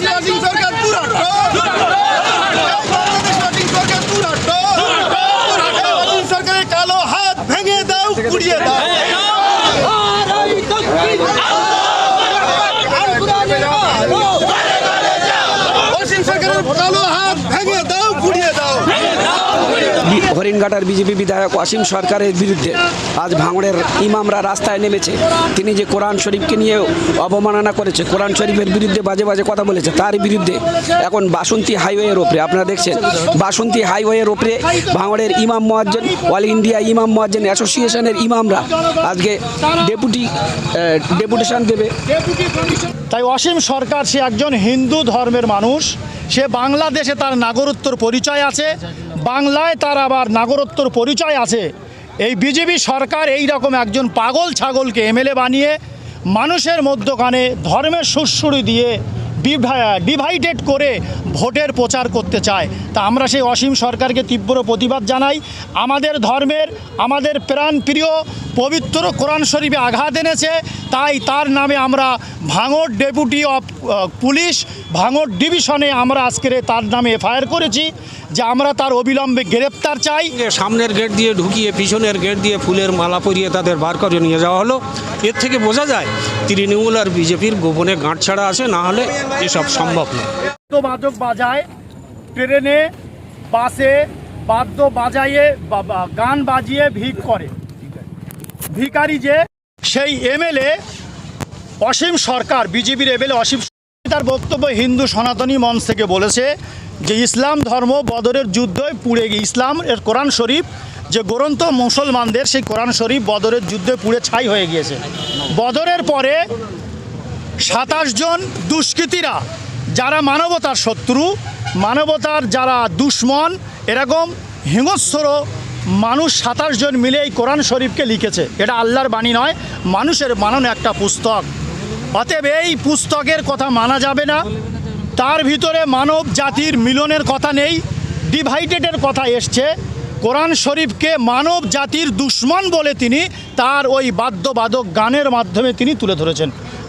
Gracias. হরিণঘাটার BJP বিধায়ক অসীম সরকারের বিরুদ্ধে আজ ভাঙড়ের ইমামরা রাস্তায় নেমেছে। তিনি যে কোরআন শরীফকে নিয়ে অবমাননা করেছে, কোরআন শরীফের বিরুদ্ধে বাজে বাজে কথা বলেছে, তার বিরুদ্ধে এখন বাসন্তী হাইওয়ের ওপরে আপনারা দেখছেন, বাসন্তী হাইওয়ের ওপরে ভাঙড়ের ইমাম মোয়াজ্জেন, অল ইন্ডিয়া ইমাম মোয়াজ্জেন অ্যাসোসিয়েশনের ইমামরা আজকে ডেপুটি ডেপুটেশন দেবে। তাই অসীম সরকার সে একজন হিন্দু ধর্মের মানুষ, সে বাংলাদেশে তার নাগরত্বর পরিচয় আছে বাংলায় তার আবার নাগরত্বর পরিচয় আছে। এই বিজেপি সরকার এই রকম একজন পাগল ছাগলকে এমএলএ বানিয়ে মানুষের মধ্যখানে ধর্মের সুশ্রুড়ি দিয়ে ডিভাইডেড করে ভোটের প্রচার করতে চায়। তা আমরা সেই অসীম সরকারকে তীব্র প্রতিবাদ জানাই। আমাদের ধর্মের, আমাদের প্রাণ প্রিয় পবিত্র কোরআন শরীফে আঘাত এনেছে। তাই তার নামে আমরা ভাঙড় ডেপুটি অফ পুলিশ, ভাঙড় ডিভিশনে আমরা আজকের তার নামে এফআইআর করেছি। যে আমরা তার অবিলম্বে গ্রেপ্তার চাই। সামনের গেট দিয়ে ঢুকিয়ে পিছনের গেট দিয়ে ফুলের মালা পরিয়ে তাদের বার করে নিয়ে যাওয়া হলো। এর থেকে বোঝা যায় তৃণমূল আর বিজেপির গোপনে গাঁট ছাড়া আছে না হলে এসব সম্ভব নয় বাদ্যবাদক বাজায় ট্রেনে বাসে বাদ্য বাজাইয়ে গান বাজিয়ে ভিক করে। ভিকারি যে সেই এমএলএ অসীম সরকার বিজেপির এমএলএ অসীম তার বক্তব্য হিন্দু সনাতনী মঞ্চ থেকে বলেছে যে ইসলাম ধর্ম বদরের যুদ্ধে পুড়ে গিয়ে ইসলাম এর কোরআন শরীফ যে গ্রন্থ মুসলমানদের সেই কোরআন শরীফ বদরের যুদ্ধে পুড়ে ছাই হয়ে গিয়েছে। বদরের পরে সাতাশ জন দুষ্কৃতীরা, যারা মানবতার শত্রু, মানবতার যারা দুশ্মন, এরকম হিংস্র মানুষ সাতাশ জন মিলে এই কোরআন শরীফকে লিখেছে। এটা আল্লাহর বাণী নয়, মানুষের বানানো একটা পুস্তক। অতএব এই পুস্তকের কথা মানা যাবে না। তার ভিতরে মানব জাতির মিলনের কথা নেই ডিভাইডেডের কথা এসছে। কোরআন শরীফকে মানব জাতির দুশ্মন বলে তিনি তার ওই বাদ্যবাদক গানের মাধ্যমে তিনি তুলে ধরেছেন।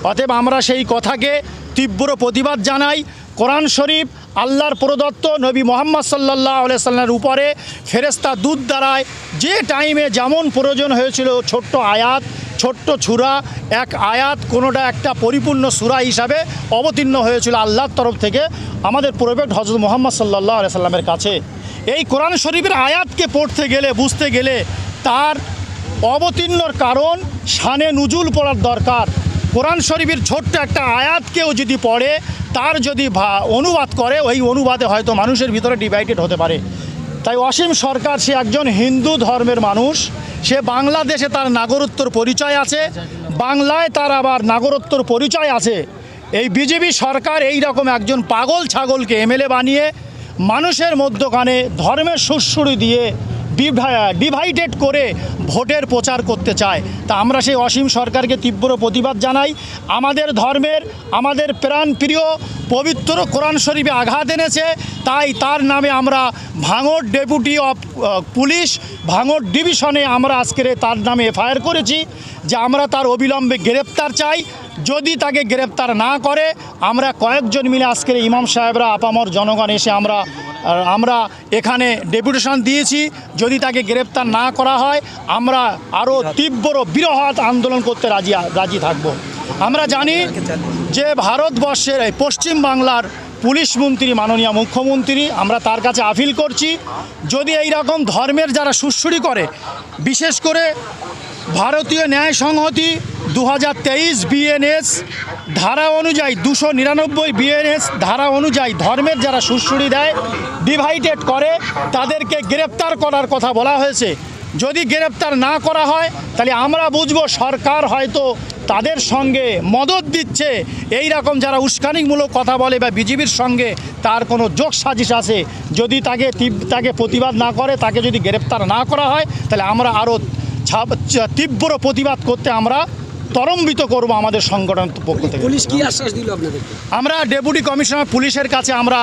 অতএব আমরা সেই কথাকে তীব্র প্রতিবাদ জানাই। কোরআন শরীফ আল্লাহর প্রদত্ত নবী মোহাম্মদ সাল্লাহ সাল্লামের উপরে ফেরেস্তা দুধ দ্বারায় যে টাইমে যেমন প্রয়োজন হয়েছিল ছোট্ট আয়াত ছোট্ট ছুরা, এক আয়াত, কোনোটা একটা পরিপূর্ণ সুরা হিসাবে অবতীর্ণ হয়েছিল আল্লাহর তরফ থেকে আমাদের প্রফেক্ট হজরত মোহাম্মদ সাল্লাহ সাল্লামের কাছে। এই কোরআন শরীফের আয়াতকে পড়তে গেলে, বুঝতে গেলে তার অবতীর্ণর কারণ শানে নুজুল পড়ার দরকার। কোরআন শরীফের ছোট্ট একটা আয়াতকেও যদি পড়ে, তার যদি অনুবাদ করে, ওই অনুবাদে হয়তো মানুষের ভিতরে ডিভাইডেড হতে পারে। তাই অসীম সরকার, সে একজন হিন্দু ধর্মের মানুষ, সে বাংলাদেশে তার নাগরত্বর পরিচয় আছে, বাংলায় তার আবার নাগরত্বর পরিচয় আছে। এই বিজেপি সরকার এই রকম একজন পাগল ছাগলকে এমএলএ বানিয়ে মানুষের মধ্যখানে ধর্মের সুশ্রুড়ি দিয়ে ডিভাইডেড করে ভোটের প্রচার করতে চায়। তা আমরা সেই অসীম সরকারকে তীব্র প্রতিবাদ জানাই। আমাদের ধর্মের, আমাদের প্রাণ প্রিয় পবিত্র কোরআন শরীফে আঘাত এনেছে। তাই তার নামে আমরা ভাঙড় ডেপুটি অফ পুলিশ, ভাঙড় ডিভিশনে আমরা আজকের তার নামে এফআইআর করেছি। যে আমরা তার অবিলম্বে গ্রেপ্তার চাই। যদি তাকে গ্রেপ্তার না করে, আমরা কয়েকজন মিলে আজকের ইমাম সাহেবরা, আপামর জনগণ এসে আমরা আমরা এখানে ডেপুটেশন দিয়েছি। যদি তাকে গ্রেপ্তার না করা হয়, আমরা আরও তীব্র বৃহৎ আন্দোলন করতে রাজি রাজি থাকব। আমরা জানি যে ভারতবর্ষের এই পশ্চিম বাংলার পুলিশ মন্ত্রী, মাননীয় মুখ্যমন্ত্রী, আমরা তার কাছে আপিল করছি। যদি এই রকম ধর্মের যারা সুশ্রুড়ি করে, বিশেষ করে ভারতীয় ন্যায় সংহতি দু হাজার তেইশ বিএনএস ধারা অনুযায়ী দুশো নিরানব্বই বিএনএস ধারা অনুযায়ী ধর্মের যারা সুশ্রুড়ি দেয় ডিভাইডেড করে, তাদেরকে গ্রেপ্তার করার কথা বলা হয়েছে। যদি গ্রেপ্তার না করা হয়, তাহলে আমরা বুঝব সরকার হয়তো তাদের সঙ্গে মদত দিচ্ছে। এই রকম যারা উস্কানিমূলক কথা বলে বা বিজেপির সঙ্গে তার কোনো যোগ সাজিশ আছে। যদি তাকে তাকে প্রতিবাদ না করে, তাকে যদি গ্রেপ্তার না করা হয়, তাহলে আমরা আরও তীব্র প্রতিবাদ করতে আমরা তরম্বিত করব আমাদের সংগঠনের পক্ষ থেকে। পুলিশ কি আশ্বাস দিল আপনাদের আমরা ডেপুটি কমিশনার পুলিশের কাছে আমরা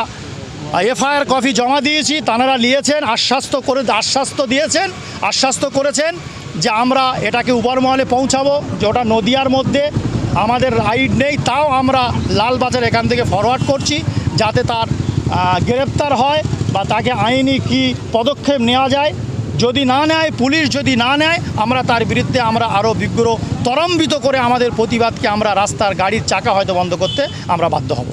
এফআইআর কপি জমা দিয়েছি তানারা নিয়েছেন আশ্বাস্ত করে আশ্বাস্ত দিয়েছেন আশ্বাস্ত করেছেন যে আমরা এটাকে উপরমহলে পৌঁছাবো যে ওটা নদিয়ার মধ্যে আমাদের রাইড নেই তাও আমরা লালবাজার এখান থেকে ফরওয়ার্ড করছি যাতে তার গ্রেপ্তার হয় বা তাকে আইনি কি পদক্ষেপ নেওয়া যায়। যদি না নেয় পুলিশ যদি না নেয় আমরা তার বিরুদ্ধে আমরা আরও বিগ্রহ ত্বরান্বিত করে আমাদের প্রতিবাদকে আমরা রাস্তার গাড়ির চাকা হয়তো বন্ধ করতে আমরা বাধ্য হব।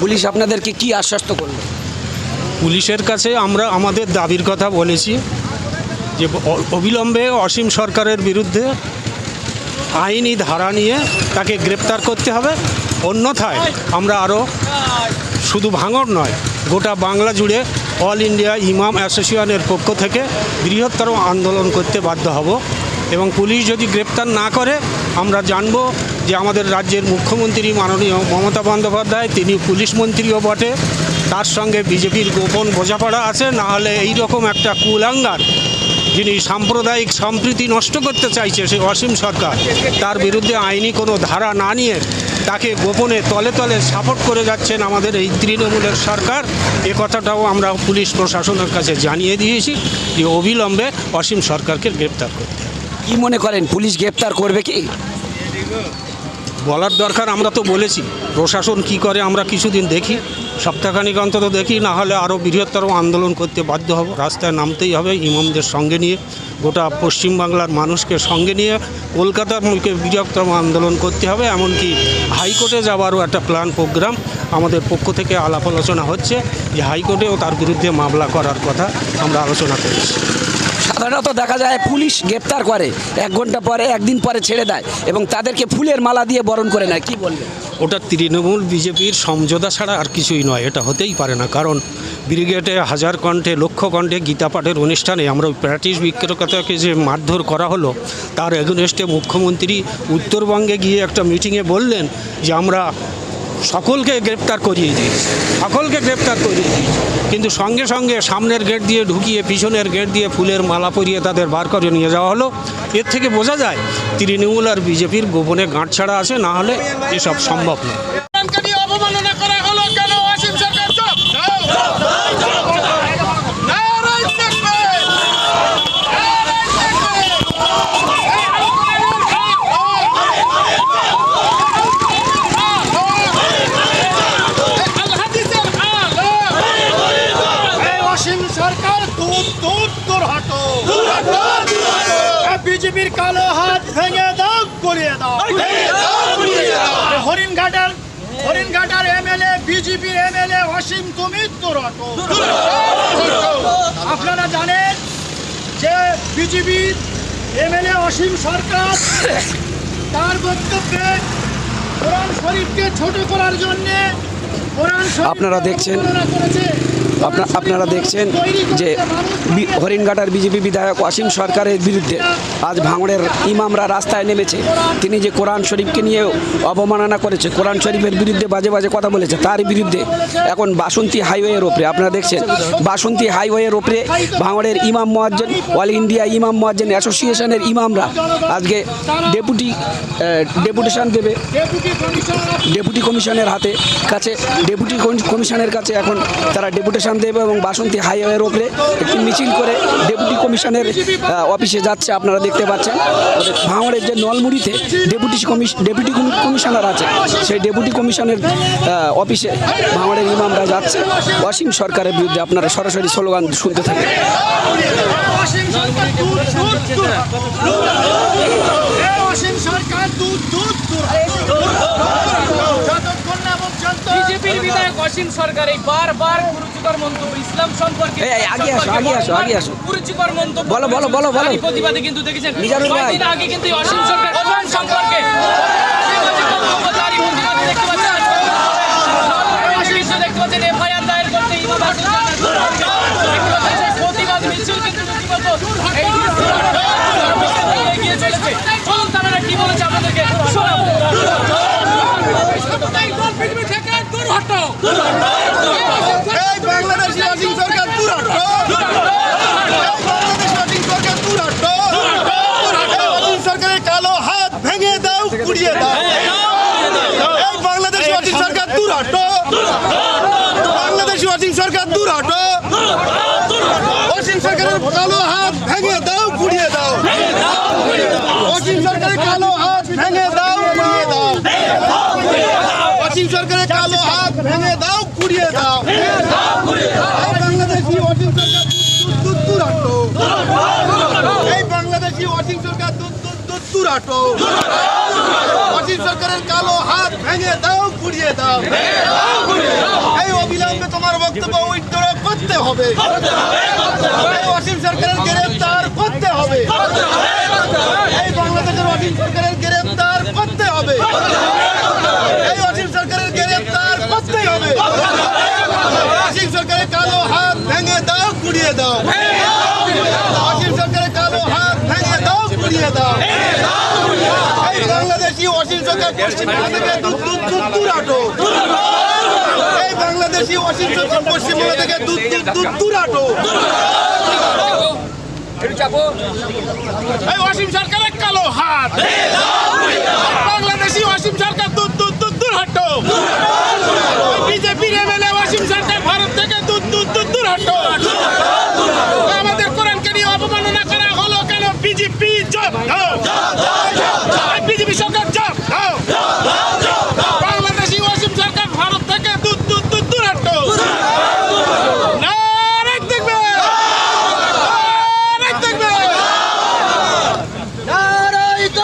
পুলিশ আপনাদেরকে কি আশ্বস্ত করল? পুলিশের কাছে আমরা আমাদের দাবির কথা বলেছি। যে অবিলম্বে অসীম সরকারের বিরুদ্ধে আইনি ধারা নিয়ে তাকে গ্রেপ্তার করতে হবে। অন্যথায় আমরা আরও শুধু ভাঙড় নয়, গোটা বাংলা জুড়ে অল ইন্ডিয়া ইমাম অ্যাসোসিয়েশনের পক্ষ থেকে বৃহত্তর আন্দোলন করতে বাধ্য হব এবং পুলিশ যদি গ্রেপ্তার না করে, আমরা জানব যে আমাদের রাজ্যের মুখ্যমন্ত্রী মাননীয় মমতা বন্দ্যোপাধ্যায়, তিনি পুলিশ মন্ত্রীও বটে, তার সঙ্গে বিজেপির গোপন বোঝাপড়া আছে, না হলে এই রকম একটা কুলাঙ্গার যিনি সাম্প্রদায়িক সম্প্রীতি নষ্ট করতে চাইছে, সেই অসীম সরকার, তার বিরুদ্ধে আইনি কোনো ধারা না নিয়ে তাকে গোপনে তলে তলে সাপোর্ট করে যাচ্ছেন আমাদের এই তৃণমূলের সরকার এ কথাটাও আমরা পুলিশ প্রশাসনের কাছে জানিয়ে দিয়েছি যে অবিলম্বে অসীম সরকারকে গ্রেপ্তার করতে। কি মনে করেন, পুলিশ গ্রেপ্তার করবে কি বলার দরকার, আমরা তো বলেছি। প্রশাসন কি করে, আমরা কিছুদিন দেখি। সপ্তাহখানিক অন্তত দেখি, না হলে আরও বৃহত্তর আন্দোলন করতে বাধ্য হব। রাস্তায় নামতেই হবে ইমামদের সঙ্গে নিয়ে, গোটা পশ্চিমবাংলার মানুষকে সঙ্গে নিয়ে কলকাতার মুখে বৃহত্তম আন্দোলন করতে হবে। এমনকি হাইকোর্টে যাওয়ারও একটা প্ল্যান প্রোগ্রাম আমাদের পক্ষ থেকে আলাপ আলোচনা হচ্ছে। যে হাইকোর্টেও তার বিরুদ্ধে মামলা করার কথা আমরা আলোচনা করেছি। সাধারণত দেখা যায় পুলিশ গ্রেপ্তার করে, এক ঘণ্টা পরে, একদিন পরে ছেড়ে দেয় এবং তাদেরকে ফুলের মালা দিয়ে বরণ করে নেয়, কি বলবেন? ওটা তৃণমূল বিজেপির সমঝোতা ছাড়া আর কিছুই নয়, এটা হতেই পারে না, কারণ ব্রিগেডে হাজার কণ্ঠে, লক্ষ কণ্ঠে গীতা পাঠের অনুষ্ঠানে আমরা ওই প্র্যাকটিস বিক্রেতাকে যে মারধর করা হলো, তার এগনেস্টে মুখ্যমন্ত্রী উত্তরবঙ্গে গিয়ে একটা মিটিংয়ে বললেন যে আমরা সকলকে গ্রেপ্তার করিয়ে দিয়েছে সকলকে গ্রেপ্তার করিয়ে দিয়েছে কিন্তু সঙ্গে সঙ্গে সামনের গেট দিয়ে ঢুকিয়ে, পিছনের গেট দিয়ে ফুলের মালা পরিয়ে তাদের বার করে নিয়ে যাওয়া হলো। এর থেকে বোঝা যায়, তৃণমূল আর বিজেপির গোপনে গাঁট ছাড়া আছে, না হলে এসব সম্ভব নয় সরকারকে নিয়ে অবমাননা করা হলো কেন অসীম সরকার চুপ নারায়ণ থাকবে নারায়ণ থাকবে হাদিসের আলো এই অসীম সরকার দূর দূর দূর হটো বিজেপির কালো হাত ভেঙে দাও গলিয়ে দাও এই হরিণঘাটার হরিণঘাটার এমএলএ বিজেপির এমএলএ অসীম তুমি দূর হটো আপনারা জানেন যে বিজেপির এমএলএ অসীম সরকার তার বক্তব্যে কোরআন শরীফকে ছোট করার জন্যে কোরআন আপনারা দেখছেন- আপনারা দেখছেন যে হরিণঘাটার বিজেপি বিধায়ক অসীম সরকারের বিরুদ্ধে আজ ভাঙড়ের ইমামরা রাস্তায় নেমেছে। তিনি যে কোরআন শরীফকে নিয়ে অবমাননা করেছে, কোরআন শরীফের বিরুদ্ধে বাজে বাজে কথা বলেছে, তার বিরুদ্ধে এখন বাসন্তী হাইওয়ের ওপরে আপনারা দেখছেন, বাসন্তী হাইওয়ের ওপরে ভাঙড়ের ইমাম মোয়াজ্জেন অল ইন্ডিয়া ইমাম মোয়াজ্জেন অ্যাসোসিয়েশনের ইমামরা আজকে ডেপুটি ডেপুটেশন দেবে। ডেপুটি কমিশনের হাতে কাছে, ডেপুটি কমিশনের কাছে এখন তারা ডেপুটেশন দেবে এবং বাসন্তী হাইওয়ের ওপরে একটি মিছিল করে ডেপুটি কমিশনের অফিসে যাচ্ছে আপনারা দেখতে পাচ্ছেন ভাঙড়ের যে নলমুড়িতে ডেপুটি কমিশ ডেপুটি কমিশনার আছে সেই ডেপুটি কমিশনের অফিসে ভাঙড়ের ইমামরা যাচ্ছে অসীম সরকারের বিরুদ্ধে আপনারা সরাসরি স্লোগান শুনতে থাকেন দূর দূর দূর এ অসীম সরকার দূর দূর দূর যতক্ষণ না পর্যন্ত বিজেপির বিধায়ক অসীম সরকার এই বারবার কুরুচিকর মন্তব্য ইসলাম সম্পর্কে আগে আসো, আগে আসো, আগে আসো। কুরুচিকর মন্তব্য বলো, বলো, বলো, বলো। প্রতিবাদে কিন্তু দেখেছেন মিজানুর ভাই। আগে কিন্তু অসীম সরকার কোরআন সম্পর্কে প্রতিবাদে মিছিল কিন্তু রীতিমতো এই অফিসের দিকে এগিয়ে চলেছে চলুন তারা কি বলেছে আপনাদেরকে শোনাবো পৃথিবী থেকে দূর হটো এই বাংলাদেশি অসীম সরকার দূর হটো বাংলাদেশি অসীম সরকার দূর হটো এই অসীম সরকারের কালো হাত ভেঙে দাও গুড়িয়ে দাও এই বাংলাদেশি অসীম সরকার দূর হটো হাটো অসীম সরকারের কালো হাত ভেঙে দাও গুড়িয়ে দাও। অসীম সরকারের কালো হাত ভেঙে দাও গুড়িয়ে দাও। অসীম সরকারের কালো হাত ভেঙে দাও গুড়িয়ে দাও। বাংলাদেশি অসীম সরকার, দুধ দুধ হাটো এই সরকার, দুধ দুধ দুধ অসীম সরকারের কালো হাত ভেঙে দাও গুড়িয়ে দাও। এই অবিলম্বে তোমার বক্তব্য উইথড্র করতে হবে। অসীম সরকারের গ্রেফতার করতে হবে। এই বাংলাদেশের অসীম সরকারের গ্রেফতার করতে হবে। এই অসীম সরকারের গ্রেফতার করতেই হবে। অসীম সরকারের কালো হাত ভেঙে দাও গুড়িয়ে দাও। অসীম সরকারের কালো হাত ভেঙে দাও গুড়িয়ে দাও। এই বাংলাদেশি অসীম সরকার পশ্চিমবঙ্গ থেকে দূর দূর দূর দূর আটো এই বাংলাদেশি অসীম সরকার পশ্চিমবঙ্গ থেকে দূর দূর দূর দূর এই অসীম সরকারের কালো হাত। বাংলাদেশি অসীম সরকার দূর দূর দূর দূর হটো। বিজেপির এমএলএ অসীম সরকার ভারত থেকে দূর দূর দূর দূর হটো আমাদের কোরআনকে নিয়ে অবমাননা করা হলো কেন বিজেপি জব বিজেপি সরকার জব বাংলাদেশি অসীম সরকার ভারত থেকে দূর দূর দূর দূর হটো নারে দেখবে নারে দেখবে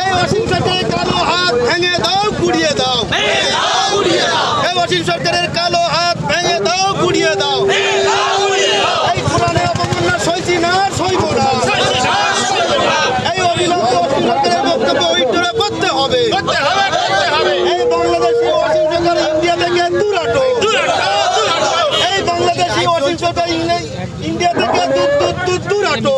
এই অসীম সরকারের কালো হাত ভেঙে দাও গুড়িয়ে দাও এই অসীম সরকারের কালো হাত ভেঙে দাও গুড়িয়ে দাও এই কোরআনে অবমাননা সইছি না সইব না এই অবিলম্বে অসীম সরকারের বক্তব্য উইথড্র করতে হবে এই বাংলাদেশি অসীম সরকার ইন্ডিয়া থেকে দুরাটো। এই বাংলাদেশি অসীম সরকার ইন্ডিয়া থেকে দূর দূর দূর দূরাটো।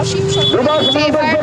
অসীম সরকার